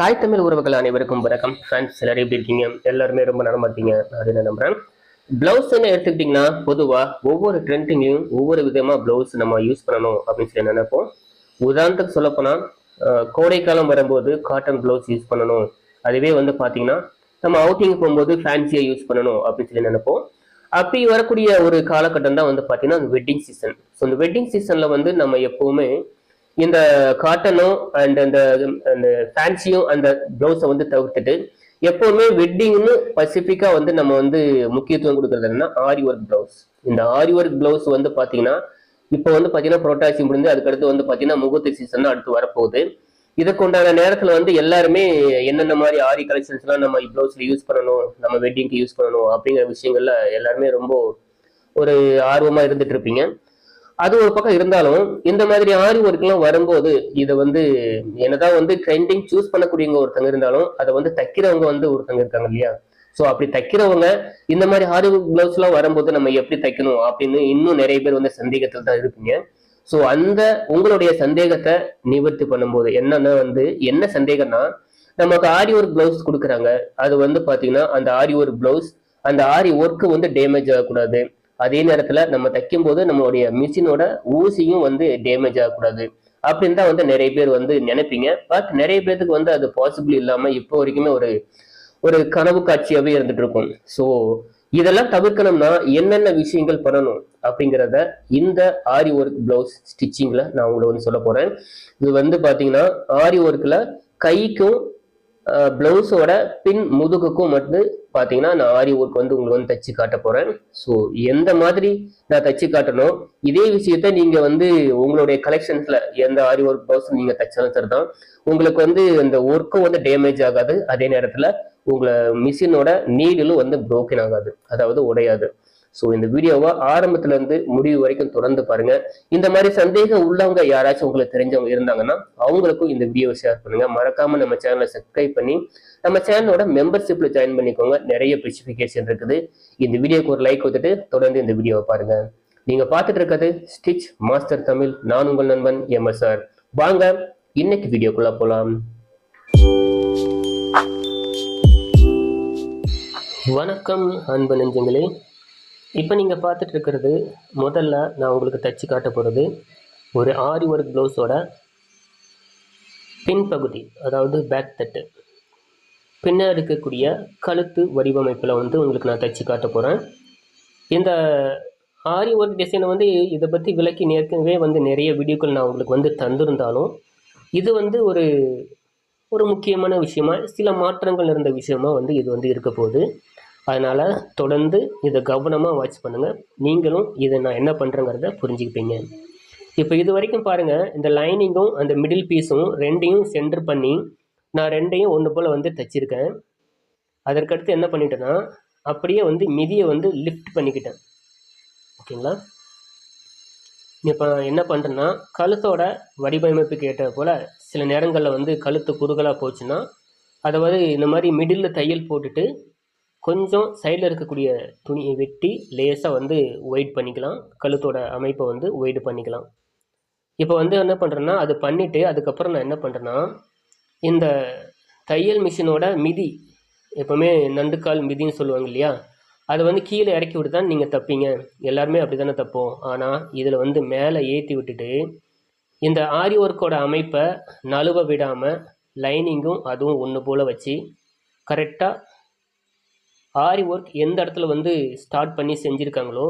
தாய் தமிழ் உறவுகள் அனைவருக்கும் வணக்கம். ஃப்ரெண்ட்ஸ் எல்லாரும் எப்படி இருக்கீங்க? எல்லாருமே ரொம்ப நலமா இருக்கீங்க. நான் நம்புறேன்? பிளவுஸ் என்ன எடுத்துக்கிட்டிங்கன்னா பொதுவாக ஒவ்வொரு ட்ரெண்டிங்லையும் ஒவ்வொரு விதமாக பிளவுஸ் நம்ம யூஸ் பண்ணணும் அப்படின்னு சொல்லி நினைப்போம். உதாரணத்துக்கு சொல்லப்போனால் கோடைக்காலம் வரும்போது காட்டன் பிளவுஸ் யூஸ் பண்ணணும். அதுவே வந்து பார்த்தீங்கன்னா நம்ம அவுட்டிங் போகும்போது ஃபேன்சியாக யூஸ் பண்ணணும் அப்படின்னு சொல்லி நினைப்போம். அப்படி வரக்கூடிய ஒரு காலகட்டம் தான் வந்து பாத்தீங்கன்னா வெட்டிங் சீசன் ஸோ இந்த வெட்டிங் சீசனில் வந்து நம்ம எப்போவுமே இந்த காட்டனும் அண்ட் அந்த அந்த ஃபேன்சியும் அந்த ப்ளவுஸை வந்து தவிர்த்துட்டு எப்போவுமே வெட்டிங்னு பசிஃபிக்காக வந்து நம்ம வந்து முக்கியத்துவம் கொடுக்குறது என்னன்னா ஆரி ஒர்க் ப்ளவுஸ் இந்த ஆரி ஒர்க் ப்ளவுஸ் வந்து பார்த்தீங்கன்னா இப்போ வந்து பார்த்தீங்கன்னா புரோட்டாசி முடிஞ்சு அதுக்கடுத்து வந்து பார்த்தீங்கன்னா முகூர்த்த சீசன் அடுத்து வரப்போகுது. இதுக்கு உண்டான வந்து எல்லாருமே என்னென்ன மாதிரி ஆரி கலெக்ஷன்ஸ்லாம் நம்ம ப்ளவுஸில் யூஸ் பண்ணணும் நம்ம வெட்டிங்க்கு யூஸ் பண்ணணும் அப்படிங்கிற விஷயங்கள்ல எல்லாருமே ரொம்ப ஒரு ஆர்வமாக இருந்துட்டு இருப்பீங்க. அது ஒரு பக்கம் இருந்தாலும் இந்த மாதிரி ஆரி ஒர்க்லாம் வரும்போது இதை வந்து என்னதான் வந்து ட்ரெண்டிங் சூஸ் பண்ணக்கூடியவங்க ஒருத்தங்க இருந்தாலும் அதை வந்து தைக்கிறவங்க வந்து ஒருத்தங்க இருக்காங்க இல்லையா? ஸோ அப்படி தைக்கிறவங்க இந்த மாதிரி ஆரி பிளவுஸ் எல்லாம் வரும்போது நம்ம எப்படி தைக்கணும் அப்படின்னு இன்னும் நிறைய பேர் வந்து சந்தேகத்தில் தான் இருப்பீங்க. ஸோ அந்த உங்களுடைய சந்தேகத்தை நிவர்த்தி பண்ணும்போது என்னன்னா வந்து என்ன சந்தேகம்னா நமக்கு ஆரி ஒர்க் பிளவுஸ் கொடுக்குறாங்க. அது வந்து பாத்தீங்கன்னா அந்த ஆரி ஒர்க் பிளவுஸ் அந்த ஆரி ஒர்க்கு வந்து டேமேஜ் ஆகக்கூடாது. அதே நேரத்துல நம்ம தைக்கும் போது நம்மளுடைய மிஷினோட ஊசியும் வந்து டேமேஜ் ஆகக்கூடாது. அப்படின்னு தான் வந்து நிறைய பேர் வந்து நினைப்பீங்க. பட் நிறைய பேருக்கு வந்து அது பாசிபிள் இல்லாம இப்போ வரைக்குமே ஒரு ஒரு கனவு காட்சியாவே இருந்துட்டு இருக்கும். ஸோ இதெல்லாம் தவிர்க்கணும்னா என்னென்ன விஷயங்கள் பண்ணணும் அப்படிங்கிறத இந்த ஆரி ஒர்க் பிளவுஸ் ஸ்டிச்சிங்ல நான் உங்களை வந்து சொல்ல போறேன். இது வந்து பாத்தீங்கன்னா ஆரி ஒர்க்ல கைக்கும் பிளவுஸோட பின் முதுகுக்கும் மட்டும் பார்த்தீங்கன்னா நான் ஆரி ஒர்க் வந்து உங்களுக்கு வந்து தச்சு காட்ட போறேன். ஸோ எந்த மாதிரி நான் தச்சு காட்டணும் இதே விஷயத்த நீங்க வந்து உங்களுடைய கலெக்ஷன்ஸ்ல எந்த ஆரி ஒர்க் பிளவுஸ் நீங்க தச்சாலும் சரிதான். உங்களுக்கு வந்து இந்த ஒர்க்கும் வந்து டேமேஜ் ஆகாது. அதே நேரத்துல உங்களை மிஷினோட நீடிலும் வந்து புரோக்கன் ஆகாது. அதாவது உடையாது. ஸோ இந்த வீடியோவை ஆரம்பத்துல இருந்து முடிவு வரைக்கும் தொடர்ந்து பாருங்க. இந்த மாதிரி சந்தேகம் உள்ளவங்க யாராச்சும் உங்களுக்கு தெரிஞ்சவங்க இருந்தாங்கன்னா அவங்களுக்கும் இந்த வீடியோவை ஷேர் பண்ணுங்க. மறக்காம நம்ம சேனலை சப்ஸ்கிரைப் பண்ணி நம்ம சேனலோட மெம்பர்ஷிப்ல ஜாயின் பண்ணிக்கோங்க. நிறைய ஸ்பெசிஃபிகேஷன் இருக்குது. இந்த வீடியோக்கு ஒரு லைக் கொடுத்துட்டு தொடர்ந்து இந்த வீடியோவை பாருங்க. நீங்க பார்த்துட்டு இருக்கிறது ஸ்டிச் மாஸ்டர் தமிழ் நான் உங்கள் நண்பன் எம் சார் வாங்க இன்னைக்கு வீடியோக்குள்ள போலாம். வணக்கம் அன்பு நெஞ்சங்களே. இப்போ நீங்கள் பார்த்துட்டு இருக்கிறது முதல்ல நான் உங்களுக்கு தச்சு காட்ட போகிறது ஒரு ஆரி ஒர்க் ப்ளவுஸோட பின்பகுதி அதாவது பேக் தட்டு. பின்னால் இருக்கக்கூடிய கழுத்து வடிவமைப்பில் வந்து உங்களுக்கு நான் தச்சு காட்ட போகிறேன் இந்த ஆரி ஒர்க் டிசைனை வந்து இதை பற்றி விளக்கி ஏற்கனவே வந்து நிறைய வீடியோக்கள் நான் உங்களுக்கு வந்து தந்திருந்தாலும் இது வந்து ஒரு ஒரு முக்கியமான விஷயமா சில மாற்றங்கள் இருந்த விஷயமா வந்து இது வந்து இருக்க போகுது. அதனால் தொடர்ந்து இதை கவனமாக வாட்ச் பண்ணுங்கள் நீங்களும் இதை நான் என்ன பண்ணுறேங்கிறத புரிஞ்சுக்கிப்பீங்க. இப்போ இது வரைக்கும் பாருங்கள் இந்த லைனிங்கும் அந்த மிடில் பீஸும் ரெண்டையும் சென்டர் பண்ணி நான் ரெண்டையும் ஒன்று போல் வந்து தைச்சிருக்கேன் அதற்கடுத்து என்ன பண்ணிட்டேன்னா அப்படியே வந்து மிதியை வந்து லிஃப்ட் பண்ணிக்கிட்டேன். ஓகேங்களா? இப்போ என்ன பண்ணுறேன்னா கழுத்தோட வடிவமைப்புக்கு ஏற்ற போல் சில நேரங்களில் வந்து கழுத்து குறுகலாக போச்சுன்னா அதாவது இந்த மாதிரி மிடில் தையல் போட்டுட்டு கொஞ்சம் சைடில் இருக்கக்கூடிய துணியை வெட்டி லேசாக வந்து ஒயிட் பண்ணிக்கலாம். கழுத்தோட அமைப்பை வந்து ஒயிட் பண்ணிக்கலாம். இப்போ வந்து என்ன பண்ணுறேன்னா அது பண்ணிவிட்டு அதுக்கப்புறம் நான் என்ன பண்ணுறேன்னா இந்த தையல் மிஷினோட மிதி எப்போவுமே நண்டுக்கால் மிதின்னு சொல்லுவாங்க இல்லையா? அதை வந்து கீழே இறக்கி விட்டு தான் நீங்கள் தப்பீங்க. எல்லாருமே அப்படி தானே தப்போம். ஆனால் இதில் வந்து மேலே ஏற்றி விட்டுட்டு இந்த ஆரி ஒர்க்கோட அமைப்பை நழுவ விடாமல் லைனிங்கும் அதுவும் ஒன்று போல் வச்சு கரெக்டாக ஆரி ஒர்க் எந்த இடத்துல வந்து ஸ்டார்ட் பண்ணி செஞ்சுருக்காங்களோ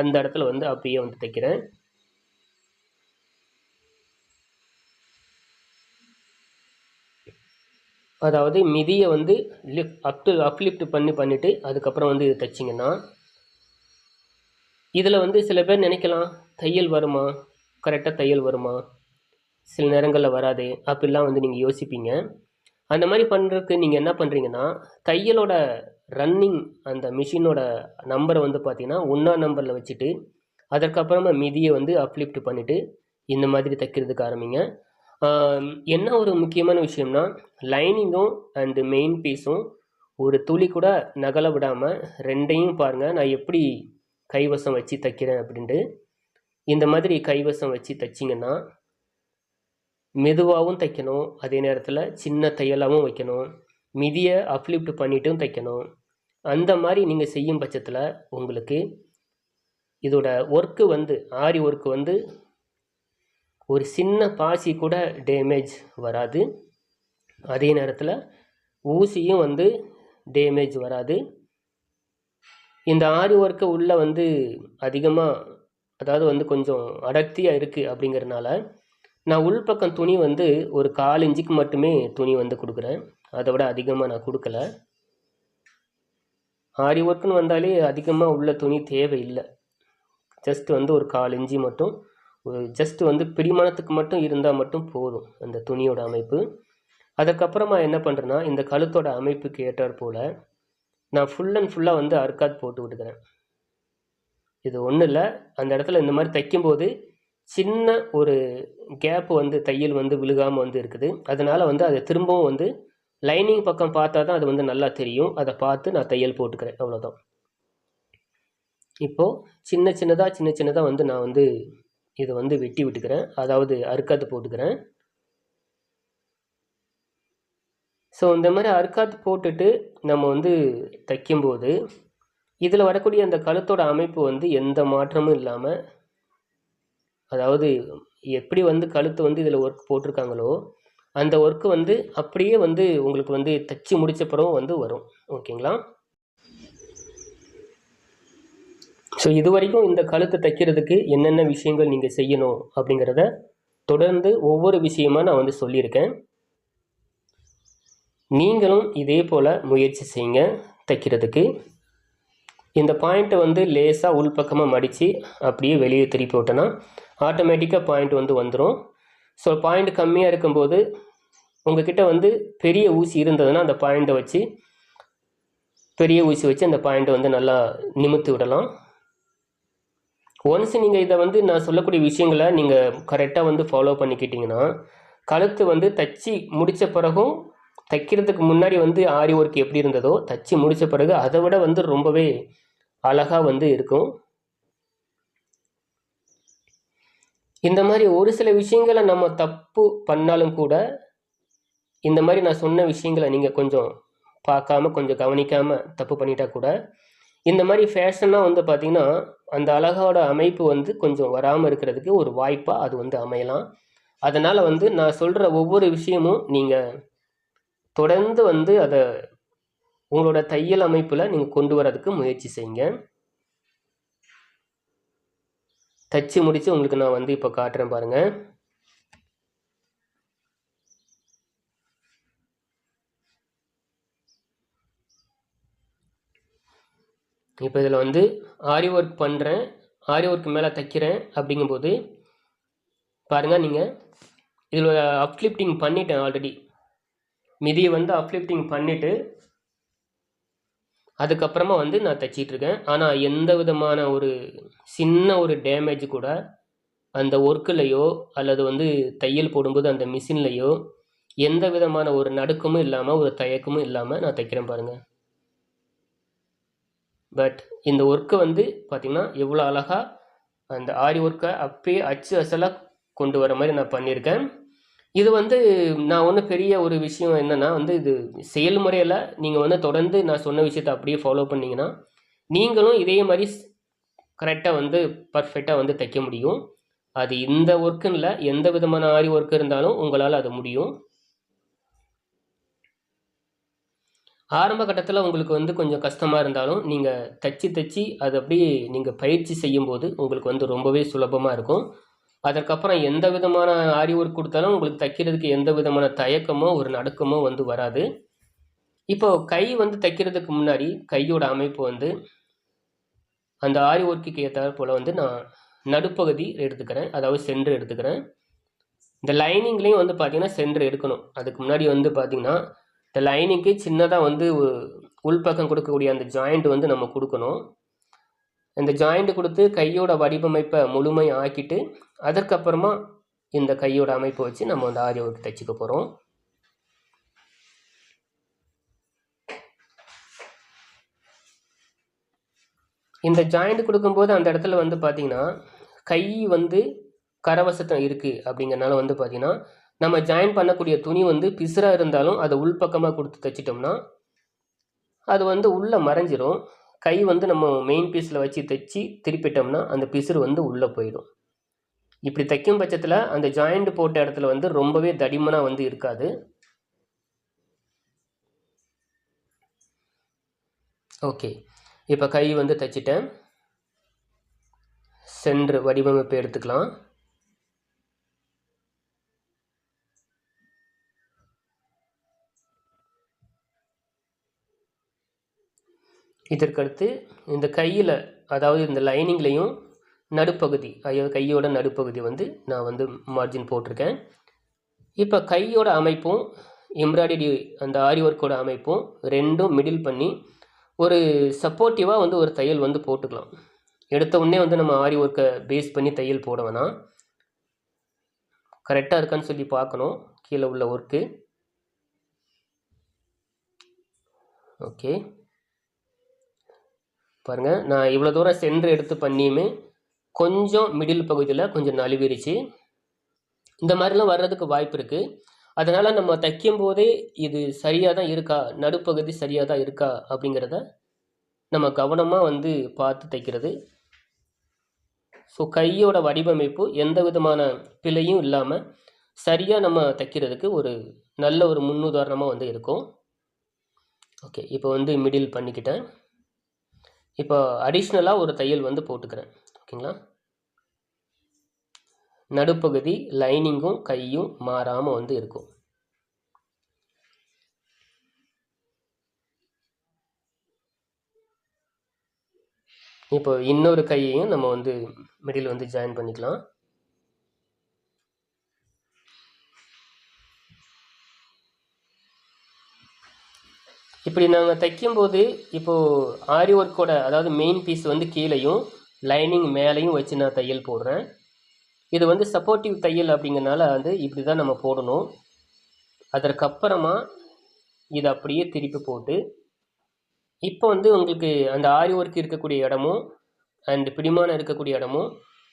அந்த இடத்துல வந்து அப்படியே வந்து தைக்கிறேன். அதாவது மிதியை வந்து லிஃப்ட் அப்டு அப்லிஃப்ட் பண்ணி பண்ணிவிட்டு அதுக்கப்புறம் வந்து இது தைச்சிங்கன்னா இதில் வந்து சில பேர் நினைக்கலாம் தையல் வருமா? கரெக்டாக தையல் வருமா? சில நேரங்களில் வராது அப்படிலாம் வந்து நீங்கள் யோசிப்பீங்க. அந்த மாதிரி பண்ணுறதுக்கு நீங்கள் என்ன பண்ணுறீங்கன்னா தையலோட ரன்னிங் அந்த மிஷினோட நம்பரை வந்து பார்த்தீங்கன்னா ஒன்றா நம்பரில் வச்சுட்டு அதற்கப்புறமா மிதியை வந்து அப்லிஃப்ட் பண்ணிவிட்டு இந்த மாதிரி தைக்கிறதுக்கு ஆரம்பிங்க. என்ன ஒரு முக்கியமான விஷயம்னா லைனிங்கும் அண்டு மெயின் பீஸும் ஒரு துளி கூட நகல விடாமல் ரெண்டையும் பாருங்கள் நான் எப்படி கைவசம் வச்சு தைக்கிறேன் அப்படின்ட்டு. இந்த மாதிரி கைவசம் வச்சு தைச்சிங்கன்னா மெதுவாகவும் தைக்கணும் அதே நேரத்தில் சின்ன தையலாகவும் வைக்கணும் மிதியை அப்லிஃப்ட் பண்ணிட்டும் தைக்கணும். அந்த மாதிரி நீங்கள் செய்யும் பட்சத்தில் உங்களுக்கு இதோட ஒர்க்கு வந்து ஆரி ஒர்க்கு வந்து ஒரு சின்ன பாசி கூட டேமேஜ் வராது. அதே நேரத்தில் ஊசியும் வந்து டேமேஜ் வராது. இந்த ஆரி ஒர்க்கு உள்ளே வந்து அதிகமாக அதாவது வந்து கொஞ்சம் அடர்த்தியாக இருக்குது அப்படிங்கிறனால நான் உள்பக்கம் துணி வந்து ஒரு கால் இன்ச்சுக்கு மட்டுமே துணி வந்து கொடுக்குறேன். அதை விட அதிகமாக நான் கொடுக்கல. ஆரி ஒர்க்குன்னு வந்தாலே அதிகமாக உள்ள துணி தேவையில்லை. ஜஸ்ட் வந்து ஒரு கால் இஞ்சி மட்டும் ஒரு ஜஸ்ட் வந்து பிடிமானத்துக்கு மட்டும் இருந்தால் மட்டும் போதும் அந்த துணியோட அமைப்பு. அதுக்கப்புறமா என்ன பண்ணுறேன்னா இந்த கழுத்தோட அமைப்புக்கு ஏற்றாற் போல் நான் ஃபுல் அண்ட் ஃபுல்லாக வந்து அர்க்காத் போட்டு விட்டுக்கிறேன். இது ஒன்றும் இல்லை. அந்த இடத்துல இந்த மாதிரி தைக்கும்போது சின்ன ஒரு கேப் வந்து தையல் வந்து விழுகாமல் வந்து இருக்குது. அதனால் வந்து அதை திரும்பவும் வந்து லைனிங் பக்கம் பார்த்தா தான் அது வந்து நல்லா தெரியும். அதை பார்த்து நான் தையல் போட்டுக்கிறேன். அவ்வளோதான் இப்போது சின்ன சின்னதாக சின்ன சின்னதாக வந்து நான் வந்து இதை வந்து வெட்டி விட்டுக்கிறேன். அதாவது அறுக்காத்து போட்டுக்கிறேன். ஸோ இந்த மாதிரி அறுக்காத்து போட்டுட்டு நம்ம வந்து தைக்கும்போது இதில் வரக்கூடிய அந்த கழுத்தோட அமைப்பு வந்து எந்த மாற்றமும் இல்லாமல் அதாவது எப்படி வந்து கழுத்து வந்து இதில் ஒர்க் போட்டிருக்காங்களோ அந்த ஒர்க்கு வந்து அப்படியே வந்து உங்களுக்கு வந்து தைச்சி முடித்த பிறகு வந்து வரும். ஓகேங்களா ஸோ இது வரைக்கும் இந்த கழுத்தை தைக்கிறதுக்கு என்னென்ன விஷயங்கள் நீங்கள் செய்யணும் அப்படிங்கிறத தொடர்ந்து ஒவ்வொரு விஷயமாக நான் வந்து சொல்லியிருக்கேன். நீங்களும் இதே போல் முயற்சி செய்யுங்க தைக்கிறதுக்கு. இந்த பாயிண்ட்டை வந்து லேசாக உள்பக்கமாக மடித்து அப்படியே வெளியே திருப்பி விட்டோன்னா ஆட்டோமேட்டிக்காக பாயிண்ட் வந்து வந்துடும் ஸோ பாயிண்ட் கம்மியாக இருக்கும்போது உங்ககிட்ட வந்து பெரிய ஊசி இருந்ததுன்னா அந்த பாயிண்ட்டை வச்சு பெரிய ஊசி வச்சு அந்த பாயிண்ட்டை வந்து நல்லா நிமித்து விடலாம். ஒன்ஸ் நீங்கள் இதை வந்து நான் சொல்லக்கூடிய விஷயங்களை நீங்கள் கரெக்டாக வந்து ஃபாலோ பண்ணிக்கிட்டிங்கன்னா கழுத்து வந்து தச்சு முடித்த பிறகும் தைக்கிறதுக்கு முன்னாடி வந்து ஆரி ஒர்க் எப்படி இருந்ததோ தச்சு முடித்த பிறகு அதை விட வந்து ரொம்பவே அழகாக வந்து இருக்கும். இந்த மாதிரி ஒரு சில விஷயங்களை நம்ம தப்பு பண்ணாலும் கூட இந்த மாதிரி நான் சொன்ன விஷயங்களை நீங்கள் கொஞ்சம் பார்க்காம கொஞ்சம் கவனிக்காமல் தப்பு பண்ணிட்டா கூட இந்த மாதிரி ஃபேஷனாக வந்து பார்த்திங்கன்னா அந்த அழகோட அமைப்பு வந்து கொஞ்சம் வராமல் இருக்கிறதுக்கு ஒரு வாய்ப்பாக அது வந்து அமையலாம். அதனால் வந்து நான் சொல்கிற ஒவ்வொரு விஷயமும் நீங்கள் தொடர்ந்து வந்து அதை உங்களோட தையல் அமைப்பில் நீங்கள் கொண்டு வரதுக்கு முயற்சி செய்யுங்க. தச்சு முடித்து உங்களுக்கு நான் வந்து இப்போ காட்டுறேன் பாருங்கள் இப்போ இதில் வந்து ஆரி ஒர்க் பண்ணுறேன் ஆரி ஒர்க் மேலே தைக்கிறேன் அப்படிங்கும்போது பாருங்கள் நீங்கள் இதில் அப்லிஃப்டிங் பண்ணிட்டேன் ஆல்ரெடி மிதியை வந்து அப்லிஃப்டிங் பண்ணிவிட்டு அதுக்கப்புறமா வந்து நான் தைச்சிட்ருக்கேன் ஆனால் எந்த விதமான ஒரு சின்ன ஒரு டேமேஜ் கூட அந்த ஒர்க்குலையோ அல்லது வந்து தையல் போடும்போது அந்த மிஷின்லேயோ எந்த விதமான ஒரு நடுக்கமும் இல்லாமல் ஒரு தயக்கமும் இல்லாமல் நான் தைக்கிறேன் பாருங்கள் பட் இந்த ஒர்க்கை வந்து பார்த்திங்கன்னா எவ்வளோ அழகாக அந்த ஆரி ஒர்க்கை அப்படியே அச்சு அசலாக கொண்டு வர மாதிரி நான் பண்ணியிருக்கேன். இது வந்து நான் ஒன்று பெரிய ஒரு விஷயம் என்னென்னா வந்து இது செயல்முறையில் நீங்கள் வந்து தொடர்ந்து நான் சொன்ன விஷயத்தை அப்படியே ஃபாலோ பண்ணிங்கன்னா நீங்களும் இதே மாதிரி கரெக்டாக வந்து பர்ஃபெக்டாக வந்து தைக்க முடியும். அது இந்த ஒர்க்குன்னு இல்லை எந்த விதமான ஆரி ஒர்க் இருந்தாலும் உங்களால் அது முடியும். ஆரம்ப கட்டத்தில் உங்களுக்கு வந்து கொஞ்சம் கஷ்டமாக இருந்தாலும் நீங்கள் தச்சு தச்சு அது அப்படியே நீங்கள் பயிற்சி செய்யும்போது உங்களுக்கு வந்து ரொம்பவே சுலபமாக இருக்கும். அதற்கப்புறம் எந்த விதமான ஆரி ஒர்க் கொடுத்தாலும் உங்களுக்கு தைக்கிறதுக்கு எந்த விதமான தயக்கமோ ஒரு நடுக்கமோ வந்து வராது. இப்போ கை வந்து தைக்கிறதுக்கு முன்னாடி கையோட அமைப்பு வந்து அந்த ஆரி ஒர்க்குக்கு ஏற்றாற் போல் வந்து நான் நடுப்பகுதி எடுத்துக்கிறேன். அதாவது சென்று எடுத்துக்கிறேன். இந்த லைனிங்லேயும் வந்து பார்த்திங்கன்னா சென்று எடுக்கணும். அதுக்கு முன்னாடி வந்து பார்த்திங்கன்னா இந்த லைனுக்கு சின்னதாக வந்து உள்பக்கம் கொடுக்கக்கூடிய அந்த ஜாயிண்ட் வந்து நம்ம கொடுக்கணும். இந்த ஜாயிண்ட் கொடுத்து கையோட வடிவமைப்பை முழுமை ஆக்கிட்டு அதற்கப்புறமா இந்த கையோட அமைப்பை வச்சு நம்ம வந்து ஆரி ஒர்க் தைச்சிக்க போகிறோம் இந்த ஜாயிண்ட் கொடுக்கும்போது அந்த இடத்துல வந்து பார்த்தீங்கன்னா கை வந்து கரவசத்தம் இருக்குது அப்படிங்கிறனால வந்து பார்த்திங்கன்னா நம்ம ஜாயின் பண்ணக்கூடிய துணி வந்து பிசுராக இருந்தாலும் அதை உள்பக்கமாக கொடுத்து தைச்சிட்டோம்னா அது வந்து உள்ளே மறைஞ்சிரும். கை வந்து நம்ம மெயின் பீஸில் வச்சு தைச்சி திருப்பிட்டோம்னா அந்த பிசுறு வந்து உள்ளே போயிடும். இப்படி தைக்கும் பட்சத்தில் அந்த ஜாயிண்ட் போட்ட இடத்துல வந்து ரொம்பவே தடிமனாக வந்து இருக்காது. ஓகே. இப்போ கை வந்து தைச்சிட்டேன். சென்று வடிவமைப்பு எடுத்துக்கலாம். இதற்கடுத்து இந்த கையில் அதாவது இந்த லைனிங்லேயும் நடுப்பகுதி அதாவது கையோட நடுப்பகுதி வந்து நான் வந்து மார்ஜின் போட்டிருக்கேன். இப்போ கையோட அமைப்பும் எம்ப்ராய்டரி அந்த ஆரி ஒர்க்கோட அமைப்பும் ரெண்டும் மிடில் பண்ணி ஒரு சப்போர்ட்டிவாக வந்து ஒரு தையல் வந்து போட்டுக்கலாம். எடுத்த உடனே வந்து நம்ம ஆரி ஒர்க்கை பேஸ் பண்ணி தையல் போட வேணாம். கரெக்டாக இருக்கான்னு சொல்லி பார்க்கணும் கீழே உள்ள ஒர்க்கு ஓகே பாருங்கள் நான் இவ்வளோ தூரம் சென்று எடுத்து பண்ணியுமே கொஞ்சம் மிடில் பகுதியில் கொஞ்சம் நழுவிருச்சு. இந்த மாதிரிலாம் வர்றதுக்கு வாய்ப்பு இருக்குது அதனால் நம்ம தைக்கும் போதே இது சரியாக தான் இருக்கா? நடுப்பகுதி சரியாக தான் இருக்கா? அப்படிங்கிறத நம்ம கவனமாக வந்து பார்த்து தைக்கிறது. ஸோ கையோட வடிவமைப்பு எந்த விதமான பிழையும் இல்லாமல் சரியாக நம்ம தைக்கிறதுக்கு ஒரு நல்ல ஒரு முன்னுதாரணமாக வந்து இருக்கும். ஓகே இப்போ வந்து மிடில் பண்ணிக்கிட்டேன். இப்போ அடிஷ்னலாக ஒரு தையல் வந்து போட்டுக்கிறேன். ஓகேங்களா? நடுப்பகுதி லைனிங்கும் கையும் மாறாமல் வந்து இருக்கும். இப்போ இன்னொரு கையையும் நம்ம வந்து மிடில் வந்து ஜாயின் பண்ணிக்கலாம். இப்படி நாங்கள் தைக்கும்போது இப்போது ஆரி ஒர்க்கோட அதாவது மெயின் பீஸ் வந்து கீழேயும் லைனிங் மேலேயும் வச்சு நான் தையல் போடுறேன். இது வந்து சப்போர்ட்டிவ் தையல் அப்படிங்கிறனால வந்து இப்படி தான் நம்ம போடணும். அதற்கப்புறமா இதை அப்படியே திருப்பி போட்டு இப்போ வந்து உங்களுக்கு அந்த ஆரி ஒர்க் இருக்கக்கூடிய இடமும் அண்ட் பிடிமானம் இருக்கக்கூடிய இடமும்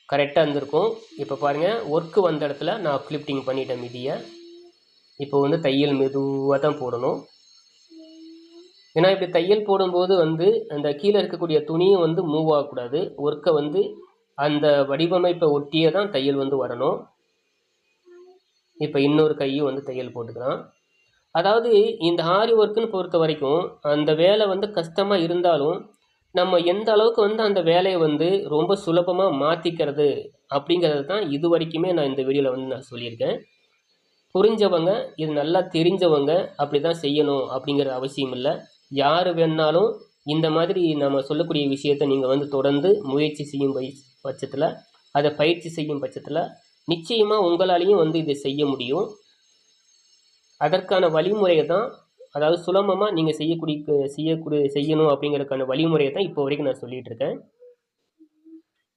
கரெக்டாக இருந்திருக்கும். இப்போ பாருங்கள் ஒர்க்கு வந்த இடத்துல நான் ஃப்ளிப்டிங் பண்ணிட்டேன் மிதியை. இப்போ வந்து தையல் மெதுவாக தான் போடணும். ஏன்னா இப்படி தையல் போடும்போது வந்து அந்த கீழே இருக்கக்கூடிய துணியும் வந்து மூவ் ஆகக்கூடாது. ஒர்க்கை வந்து அந்த வடிவமைப்பை ஒட்டியே தான் தையல் வந்து வரணும். இப்போ இன்னொரு கையும் வந்து தையல் போட்டுக்கலாம் அதாவது இந்த ஆரி ஒர்க்குன்னு பொறுத்த வரைக்கும் அந்த வேலை வந்து கஷ்டமாக இருந்தாலும் நம்ம எந்த அளவுக்கு வந்து அந்த வேலையை வந்து ரொம்ப சுலபமாக மாற்றிக்கிறது அப்படிங்கிறது தான் இது வரைக்குமே நான் இந்த வீடியோவில் வந்து நான் சொல்லியிருக்கேன். புரிஞ்சவங்க இது நல்லா தெரிஞ்சவங்க அப்படி தான் செய்யணும் அப்படிங்கிற அவசியம் இல்லை. யார் வேணாலும் இந்த மாதிரி நம்ம சொல்லக்கூடிய விஷயத்தை நீங்கள் வந்து தொடர்ந்து முயற்சி செய்யும் பட்சத்தில் அதை பயிற்சி செய்யும் பட்சத்தில் நிச்சயமாக உங்களாலையும் வந்து இதை செய்ய முடியும். அதற்கான வழிமுறையை தான் அதாவது சுலபமாக நீங்கள் செய்யக்கூடிய செய்யக்கூடிய செய்யணும் அப்படிங்கிறதுக்கான வழிமுறையை தான் இப்போ வரைக்கும் நான் சொல்லிகிட்டு இருக்கேன்.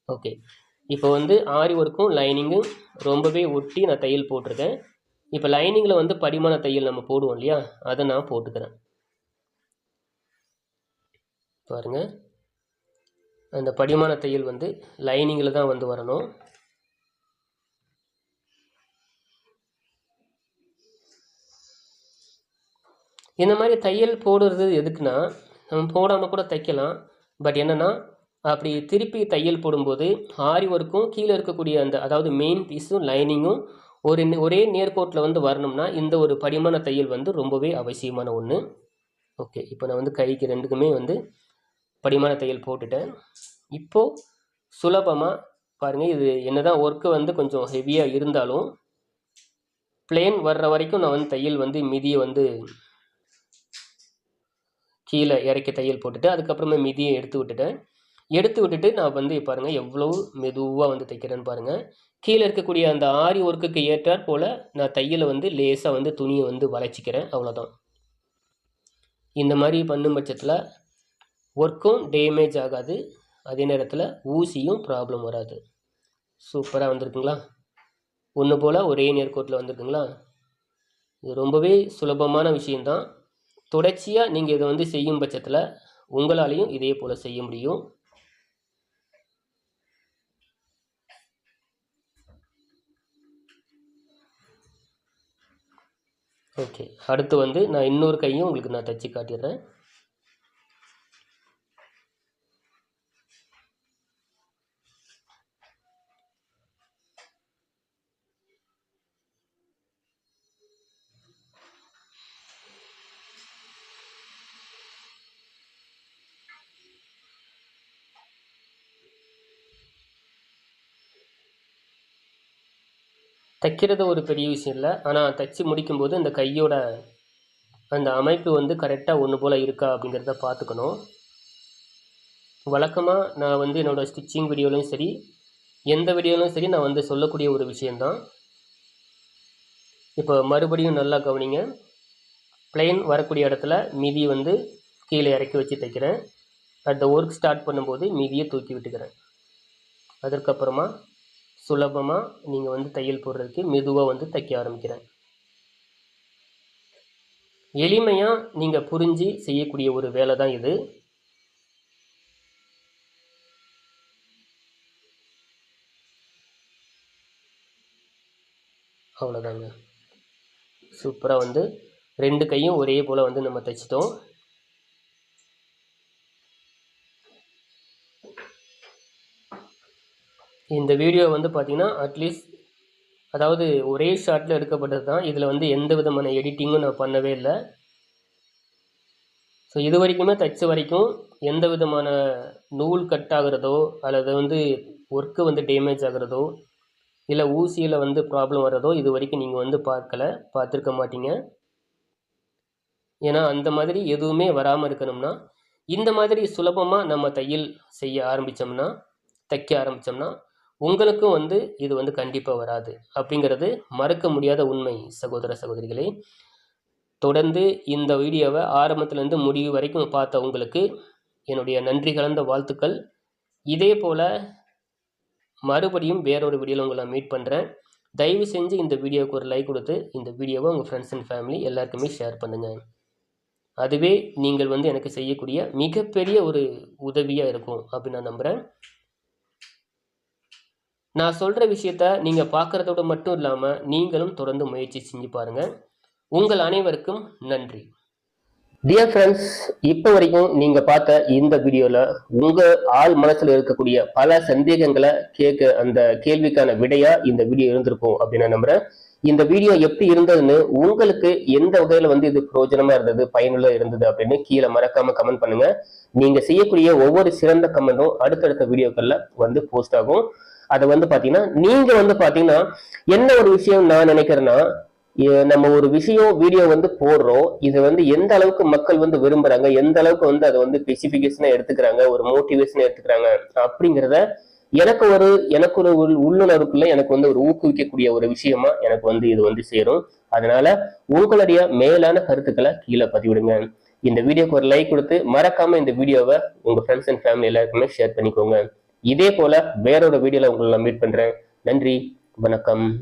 ஓகே. இப்போ வந்து ஆரி ஒர்க்கும் லைனிங்கும் ரொம்பவே ஒட்டி நான் தையல் போட்டிருக்கேன். இப்போ லைனிங்கில் வந்து படிமான தையல் நம்ம போடுவோம் இல்லையா? அதை நான் போட்டுக்கிறேன். பாருங்கள் அந்த படிமான தையல் வந்து லைனிங்கில் தான் வந்து வரணும். இந்த மாதிரி தையல் போடுறது எதுக்குன்னா நம்ம போடாமல் கூட தைக்கலாம். பட் என்னென்னா அப்படி திருப்பி தையல் போடும்போது ஆரி ஒர்க்கும் கீழே இருக்கக்கூடிய அந்த அதாவது மெயின் பீஸும் லைனிங்கும் ஒரு ஒரே நேர்கோட்டில் வந்து வரணும்னா இந்த ஒரு படிமான தையல் வந்து ரொம்பவே அவசியமான ஒன்று ஓகே இப்போ நான் வந்து கைக்கு ரெண்டுக்குமே வந்து படிமான தையல் போட்டுட்டேன். இப்போது சுலபமாக பாருங்கள் இது என்ன தான் ஒர்க்கு வந்து கொஞ்சம் ஹெவியாக இருந்தாலும் பிளேன் வர்ற வரைக்கும் நான் வந்து தையல் வந்து மிதியை வந்து கீழே இறக்கி தையல் போட்டுட்டு அதுக்கப்புறமே மிதியை எடுத்து விட்டுட்டேன். எடுத்து விட்டுட்டு நான் வந்து பாருங்கள் எவ்வளோ மெதுவாக வந்து தைக்கிறேன்னு பாருங்கள் கீழே இருக்கக்கூடிய அந்த ஆரி ஒர்க்குக்கு ஏற்றாற் போல் நான் தையலை வந்து லேசாக வந்து துணியை வந்து வளைச்சிக்கிறேன். அவ்வளோதான் இந்த மாதிரி பண்ணும் பட்சத்தில் ஒர்க்கும் டேமேஜ் ஆகாது. அதே நேரத்தில் ஊசியும் ப்ராப்ளம் வராது. சூப்பராக வந்திருக்குங்களா? ஒன்று போல் ஒரே நேர்கோட்டில் வந்திருக்குங்களா? இது ரொம்பவே சுலபமான விஷயந்தான் தொடர்ச்சியாக நீங்கள் இதை வந்து செய்யும் பட்சத்தில் உங்களாலையும் இதே போல் செய்ய முடியும். ஓகே அடுத்து வந்து நான் இன்னொரு கையும் உங்களுக்கு நான் தச்சு காட்டிடுறேன். தைக்கிறது ஒரு பெரிய விஷயம் இல்லை. ஆனால் தைச்சி முடிக்கும்போது இந்த கையோட அந்த அமைப்பு வந்து கரெக்டாக ஒன்று போல் இருக்கா அப்படிங்கிறத பார்த்துக்கணும் வழக்கமாக நான் வந்து என்னோடய ஸ்டிச்சிங் வீடியோலையும் சரி எந்த வீடியோலையும் சரி நான் வந்து சொல்லக்கூடிய ஒரு விஷயந்தான் இப்போ மறுபடியும் நல்லா கவனிங்க. பிளெயின் வரக்கூடிய இடத்துல மீதி வந்து கீழே இறக்கி வச்சு தைக்கிறேன். அந்த ஒர்க் ஸ்டார்ட் பண்ணும்போது மீதியை தூக்கி விட்டுக்கிறேன். அதற்கப்புறமா சுலபமாக நீங்கள் வந்து தையல் போடுறதுக்கு மெதுவாக வந்து தைக்க ஆரம்பிக்கிறேன். எளிமையாக நீங்கள் புரிஞ்சு செய்யக்கூடிய ஒரு வேலை தான் இது. அவ்வளோதாங்க சூப்பராக வந்து ரெண்டு கையும் ஒரே போல் வந்து நம்ம தைச்சிட்டோம். இந்த வீடியோ வந்து பார்த்திங்கன்னா அட்லீஸ்ட் அதாவது ஒரே ஷாட்டில் எடுக்கப்பட்டது தான். இதில் வந்து எந்த விதமான எடிட்டிங்கும் நான் பண்ணவே இல்லை. ஸோ இது வரைக்குமே தைச்ச வரைக்கும் எந்த விதமான நூல் கட் ஆகிறதோ அல்லது வந்து ஒர்க்கு வந்து டேமேஜ் ஆகிறதோ இல்லை ஊசியில் வந்து ப்ராப்ளம் வர்றதோ இது வரைக்கும் நீங்கள் வந்து பார்க்கல பார்த்துருக்க மாட்டீங்க. ஏன்னா அந்த மாதிரி எதுவுமே வராமல் இருக்கணும்னா இந்த மாதிரி சுலபமாக நம்ம தையல் செய்ய ஆரம்பித்தோம்னா தைக்க ஆரம்பித்தோம்னா உங்களுக்கும் வந்து இது வந்து கண்டிப்பாக வராது. அப்படிங்கிறது மறக்க முடியாத உண்மை சகோதர சகோதரிகளே. தொடர்ந்து இந்த வீடியோவை ஆரம்பத்துலேருந்து முடிவு வரைக்கும் பார்த்த உங்களுக்கு என்னுடைய நன்றி கலந்த வாழ்த்துக்கள். இதே போல் மறுபடியும் வேறொரு வீடியோவில் உங்களை மீட் பண்ணுறேன் தயவு செஞ்சு இந்த வீடியோவுக்கு ஒரு லைக் கொடுத்து இந்த வீடியோவை உங்கள் ஃப்ரெண்ட்ஸ் அண்ட் ஃபேமிலி எல்லாருக்குமே ஷேர் பண்ணுங்கள் அதுவே நீங்கள் வந்து எனக்கு செய்யக்கூடிய மிகப்பெரிய ஒரு உதவியாக இருக்கும் அப்படின்னு நான் நம்புகிறேன் நான் சொல்கிற விஷயத்த நீங்கள் பார்க்குறதோட மட்டும் இல்லாமல் நீங்களும் தொடர்ந்து முயற்சி செஞ்சு பாருங்கள் உங்கள் அனைவருக்கும் நன்றி. டியர் ஃப்ரெண்ட்ஸ் இப்போ வரைக்கும் நீங்கள் பார்த்த இந்த வீடியோவில் உங்கள் ஆள் மனசில் இருக்கக்கூடிய பல சந்தேகங்களை கேட்க அந்த கேள்விக்கான விடையாக இந்த வீடியோ இருந்திருக்கும் அப்படின்னு நான் நம்புகிறேன் இந்த வீடியோ எப்படி இருந்ததுன்னு உங்களுக்கு எந்த வகையில வந்து இது பிரயோஜனமா இருந்தது பயனுள்ள இருந்தது அப்படின்னு கீழே மறக்காம கமெண்ட் பண்ணுங்க. நீங்க செய்யக்கூடிய ஒவ்வொரு சிறந்த கமெண்ட்டும் அடுத்தடுத்த வீடியோக்கள்ல வந்து போஸ்ட் ஆகும். அதை வந்து பாத்தீங்கன்னா நீங்க வந்து பாத்தீங்கன்னா என்ன ஒரு விஷயம் நான் நினைக்கிறேன்னா நம்ம ஒரு விஷயம் வீடியோ வந்து போடுறோம். இது வந்து எந்த அளவுக்கு மக்கள் வந்து விரும்புறாங்க எந்த அளவுக்கு வந்து அதை வந்து ஸ்பெசிபிகேஷனா எடுத்துக்கிறாங்க ஒரு மோட்டிவேஷனா எடுத்துக்கிறாங்க அப்படிங்கிறத எனக்கு ஒரு எனக்கு ஒரு உள் உள்ளுணர்வுக்குள்ள எனக்கு வந்து ஒரு ஊக்குவிக்கக்கூடிய ஒரு விஷயமா எனக்கு வந்து இது வந்து சேரும். அதனால உங்களுடைய மேலான கருத்துக்களை கீழே பதிவிடுங்க. இந்த வீடியோக்கு ஒரு லைக் கொடுத்து மறக்காம இந்த வீடியோவை உங்க ஃப்ரெண்ட்ஸ் அண்ட் ஃபேமிலி எல்லாருக்குமே ஷேர் பண்ணிக்கோங்க. இதே போல வேறொரு வீடியோல உங்களை மீட் பண்றேன். நன்றி வணக்கம்.